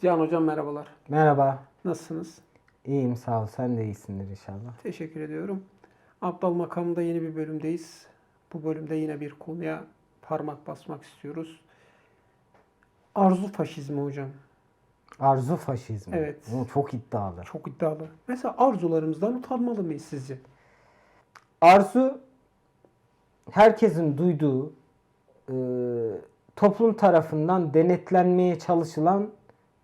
Cihan Hocam merhabalar. Merhaba. Nasılsınız? İyiyim sağ ol. Sen de iyisindir inşallah. Teşekkür ediyorum. Abdal makamında yeni bir bölümdeyiz. Bu bölümde yine bir konuya parmak basmak istiyoruz. Arzu faşizmi hocam. Arzu faşizmi. Evet. Bu çok iddialı. Çok iddialı. Mesela arzularımızdan utanmalı mıyız sizce? Arzu herkesin duyduğu e, toplum tarafından denetlenmeye çalışılan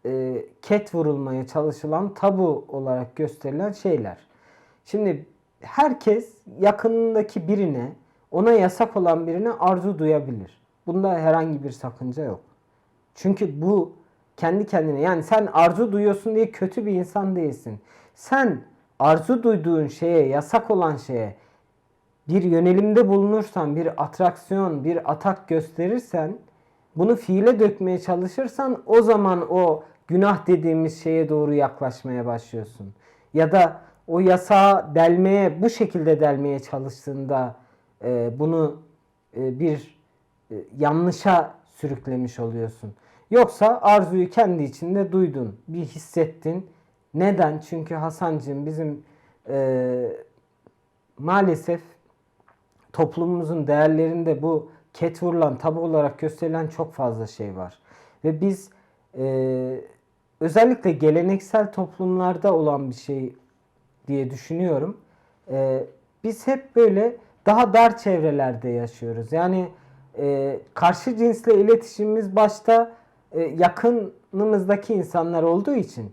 e, ket vurulmaya çalışılan tabu olarak gösterilen şeyler. Şimdi herkes yakınındaki birine ona yasak olan birine arzu duyabilir. Bunda herhangi bir sakınca yok. Çünkü bu kendi kendine yani sen arzu duyuyorsun diye kötü bir insan değilsin. Sen arzu duyduğun şeye, yasak olan şeye bir yönelimde bulunursan, bir atraksiyon, bir atak gösterirsen, bunu fiile dökmeye çalışırsan o zaman o günah dediğimiz şeye doğru yaklaşmaya başlıyorsun. Ya da o yasağı delmeye, bu şekilde delmeye çalıştığında e, bunu e, bir e, yanlışa sürüklemiş oluyorsun. Yoksa arzuyu kendi içinde duydun, bir hissettin. Neden? Çünkü Hasancığım bizim e, maalesef toplumumuzun değerlerinde bu ket vurulan, tabu olarak gösterilen çok fazla şey var. Ve biz e, özellikle geleneksel toplumlarda olan bir şey diye düşünüyorum. E, biz hep böyle daha dar çevrelerde yaşıyoruz. Yani e, karşı cinsle iletişimimiz başta e, yakınımızdaki insanlar olduğu için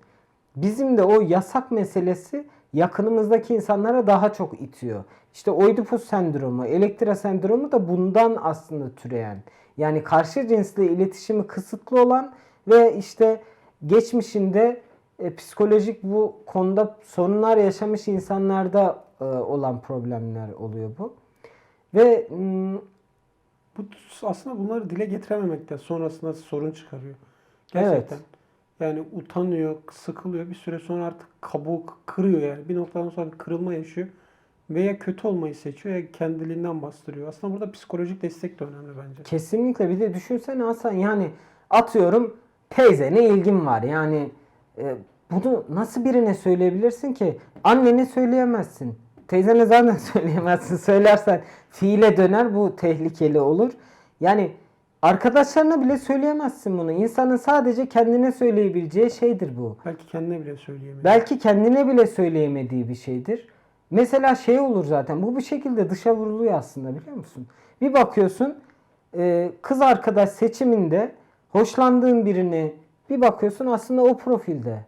bizim de o yasak meselesi yakınımızdaki insanlara daha çok itiyor. İşte Oedipus sendromu, Elektra sendromu da bundan aslında türeyen. Yani karşı cinsle iletişimi kısıtlı olan ve işte geçmişinde e, psikolojik bu konuda sorunlar yaşamış insanlarda e, olan problemler oluyor bu. Ve Bu aslında bunları dile getirememekte sonrasında sorun çıkarıyor. Gerçekten. Yani utanıyor, sıkılıyor. Bir süre sonra artık kabuğu kırıyor yani. Bir noktadan sonra kırılma yaşıyor. Veya kötü olmayı seçiyor ya kendiliğinden bastırıyor. Aslında burada psikolojik destek de önemli bence. Kesinlikle bir de düşünsene Hasan yani atıyorum teyzene ilgin var yani e, bunu nasıl birine söyleyebilirsin ki? Annene söyleyemezsin. Teyzene zaten söyleyemezsin. Söylersen fiile döner bu tehlikeli olur. Yani arkadaşlarına bile söyleyemezsin bunu. İnsanın sadece kendine söyleyebileceği şeydir bu. Belki kendine bile söyleyemiyor. Belki kendine bile söyleyemediği bir şeydir. Mesela şey olur zaten bu bir şekilde dışa vuruluyor aslında biliyor musun? Bir bakıyorsun e, kız arkadaş seçiminde hoşlandığın birini bir bakıyorsun aslında o profilde.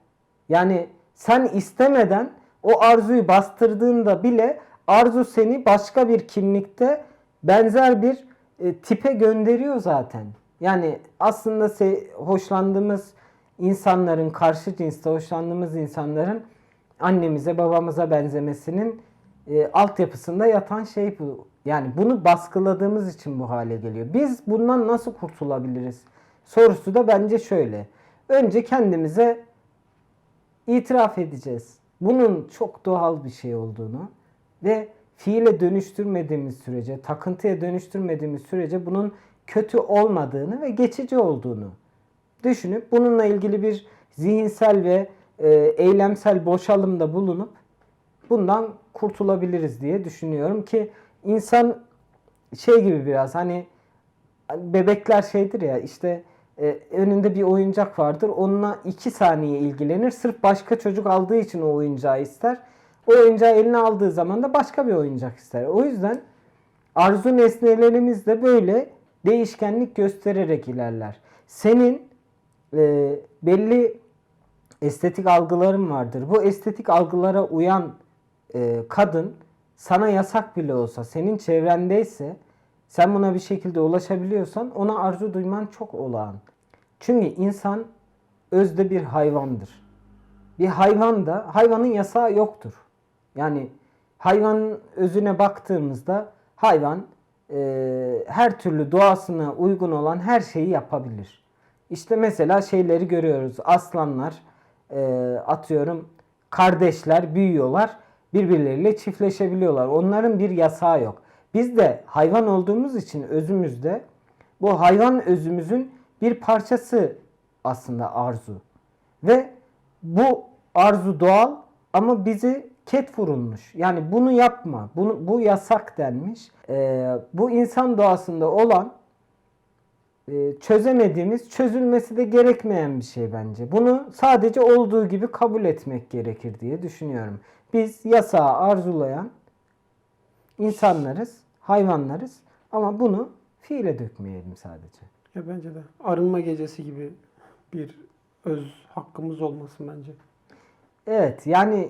Yani sen istemeden o arzuyu bastırdığında bile arzu seni başka bir kimlikte benzer bir e, tipe gönderiyor zaten. Yani aslında se- hoşlandığımız insanların karşı cinste hoşlandığımız insanların annemize babamıza benzemesinin e, altyapısında yatan şey bu. Yani bunu baskıladığımız için bu hale geliyor. Biz bundan nasıl kurtulabiliriz? Sorusu da bence şöyle. Önce kendimize itiraf edeceğiz. Bunun çok doğal bir şey olduğunu ve fiile dönüştürmediğimiz sürece, takıntıya dönüştürmediğimiz sürece bunun kötü olmadığını ve geçici olduğunu düşünüp bununla ilgili bir zihinsel ve e, eylemsel boşalımda bulunup bundan kurtulabiliriz diye düşünüyorum ki insan şey gibi biraz hani bebekler şeydir ya işte e, önünde bir oyuncak vardır onunla iki saniye ilgilenir sırf başka çocuk aldığı için o oyuncağı ister. O oyuncağı eline aldığı zaman da başka bir oyuncak ister. O yüzden arzu nesnelerimiz de böyle değişkenlik göstererek ilerler. Senin e, belli estetik algıların vardır. Bu estetik algılara uyan e, kadın sana yasak bile olsa, senin çevrendeyse, sen buna bir şekilde ulaşabiliyorsan ona arzu duyman çok olağan. Çünkü insan özde bir hayvandır. Bir hayvan da hayvanın yasağı yoktur. Yani hayvanın özüne baktığımızda hayvan e, her türlü doğasına uygun olan her şeyi yapabilir. İşte mesela şeyleri görüyoruz. Aslanlar e, atıyorum kardeşler büyüyorlar. Birbirleriyle çiftleşebiliyorlar. Onların bir yasağı yok. Biz de hayvan olduğumuz için özümüzde bu hayvan özümüzün bir parçası aslında arzu. Ve bu arzu doğal ama bizi ket vurulmuş. Yani bunu yapma, bunu, bu yasak denmiş. Ee, bu insan doğasında olan e, çözemediğimiz, çözülmesi de gerekmeyen bir şey bence. Bunu sadece olduğu gibi kabul etmek gerekir diye düşünüyorum. Biz yasağı arzulayan insanlarız, hayvanlarız ama bunu fiile dökmeyelim sadece. Ya bence de arınma gecesi gibi bir öz hakkımız olmasın bence. Evet yani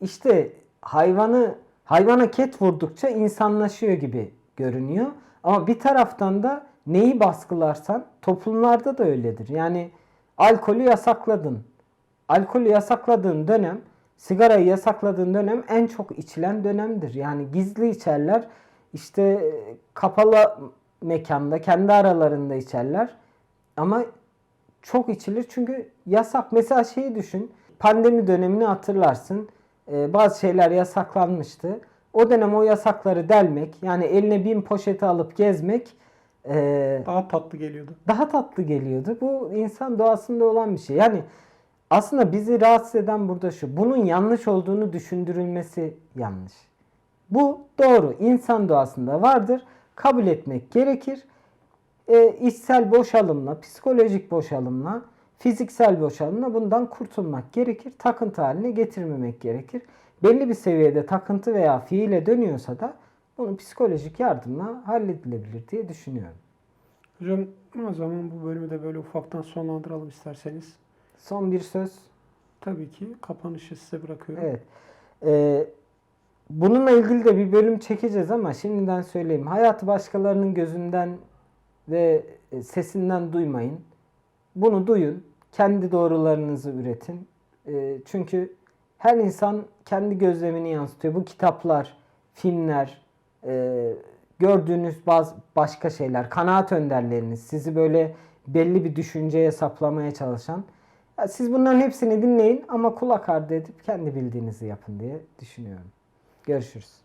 işte hayvanı hayvana ket vurdukça insanlaşıyor gibi görünüyor. Ama bir taraftan da neyi baskılarsan toplumlarda da öyledir. Yani alkolü yasakladın. Alkolü yasakladığın dönem, sigarayı yasakladığın dönem en çok içilen dönemdir. Yani gizli içerler. İşte e, kapalı mekanda kendi aralarında içerler. Ama çok içilir çünkü yasak. Mesela şeyi düşün. Pandemi dönemini hatırlarsın. Ee, bazı şeyler yasaklanmıştı. O dönem o yasakları delmek, yani eline bin poşeti alıp gezmek ee, Daha tatlı geliyordu. daha tatlı geliyordu. Bu insan doğasında olan bir şey. Yani aslında bizi rahatsız eden burada şu. Bunun yanlış olduğunu düşündürülmesi yanlış. Bu doğru. İnsan doğasında vardır. Kabul etmek gerekir. E, içsel boşalımla, psikolojik boşalımla, fiziksel boşalımla bundan kurtulmak gerekir. Takıntı haline getirmemek gerekir. Belli bir seviyede takıntı veya fiile dönüyorsa da bunu psikolojik yardımla halledilebilir diye düşünüyorum. Hocam o zaman bu bölümü de böyle ufaktan sonlandıralım isterseniz. Son bir söz. Tabii ki kapanışı size bırakıyorum. Evet. Ee, bununla ilgili de bir bölüm çekeceğiz ama şimdiden söyleyeyim. Hayatı başkalarının gözünden ve e, sesinden duymayın. Bunu duyun. Kendi doğrularınızı üretin. Ee, çünkü her insan kendi gözlemini yansıtıyor. Bu kitaplar, filmler, e, gördüğünüz bazı başka şeyler, kanaat önderleriniz, sizi böyle belli bir düşünceye saplamaya çalışan siz bunların hepsini dinleyin ama kulak ardı edip kendi bildiğinizi yapın diye düşünüyorum. Görüşürüz.